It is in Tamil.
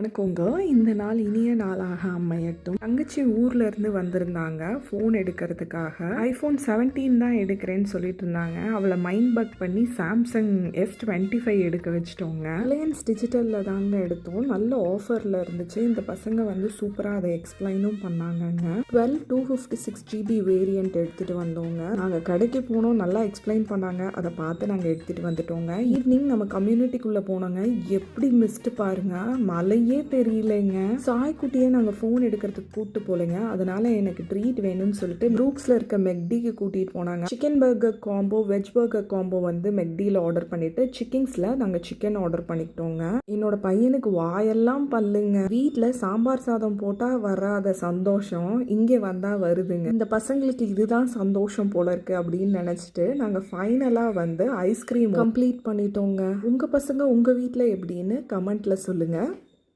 வணக்கங்க. இந்த நாள் இனிய நாளாக அமையட்டும். தங்கச்சி ஊர்ல இருந்து வந்திருந்தாங்க. ஃபோன் எடுக்கிறதுக்காக. ஐஃபோன் 17 தான் எடுக்கிறேன்னு சொல்லிட்டு இருந்தாங்க. அவளை மைண்ட் பக் பண்ணி சாம்சங் எஸ் டுவெண்ட்டி ஃபைவ் எடுக்க வச்சிட்டோங்க. ரிலையன்ஸ் டிஜிட்டலில் தாங்க எடுத்தோம். நல்ல ஆஃபரில் இருந்துச்சு. இந்த பசங்க வந்து சூப்பராக அதை எக்ஸ்பிளைனும் பண்ணாங்கங்க. Twelve two fifty six GB variant எடுத்துகிட்டு வந்தோங்க. நாங்கள் கடைக்கு போனோம். நல்லா எக்ஸ்பிளைன் பண்ணாங்க. அதை பார்த்து நாங்கள் எடுத்துகிட்டு வந்துட்டோங்க. ஈவினிங் நம்ம கம்யூனிட்டிக்குள்ளே போனோங்க. எப்படி மிஸ்ட்டு பாருங்க. மழையே தெரியலைங்க. குட்டியை நாங்கள் ஃபோன் எடுக்கிறதுக்கு கூப்பிட்டு போலங்க. அதனால எனக்கு ட்ரீட் வேணும்னு சொல்லிட்டு ப்ரூக்ஸில் இருக்க மெக்டிக்கு கூட்டிகிட்டு போனாங்க. Chicken burger combo veg burger combo வந்து மெக்டியில் ஆர்டர் பண்ணிட்டு சிக்கிங்ஸில் நாங்கள் சிக்கன் ஆர்டர் பண்ணிக்கிட்டோங்க. என்னோட பையனுக்கு வாயெல்லாம் பல்லுங்க. வீட்டில் சாம்பார் சாதம் போட்டால் வராத சந்தோஷம். இங்கே வந்தால் வருதுங்க. இந்த பசங்களுக்கு இதுதான் சந்தோஷம் போல இருக்கு அப்படின்னு நினச்சிட்டு நாங்கள் ஃபைனலாக வந்து ஐஸ்கிரீம் கம்ப்ளீட் பண்ணிட்டோங்க. உங்கள் பசங்க உங்கள் வீட்டில் எப்படின்னு கமெண்ட்டில் சொல்லுங்கள்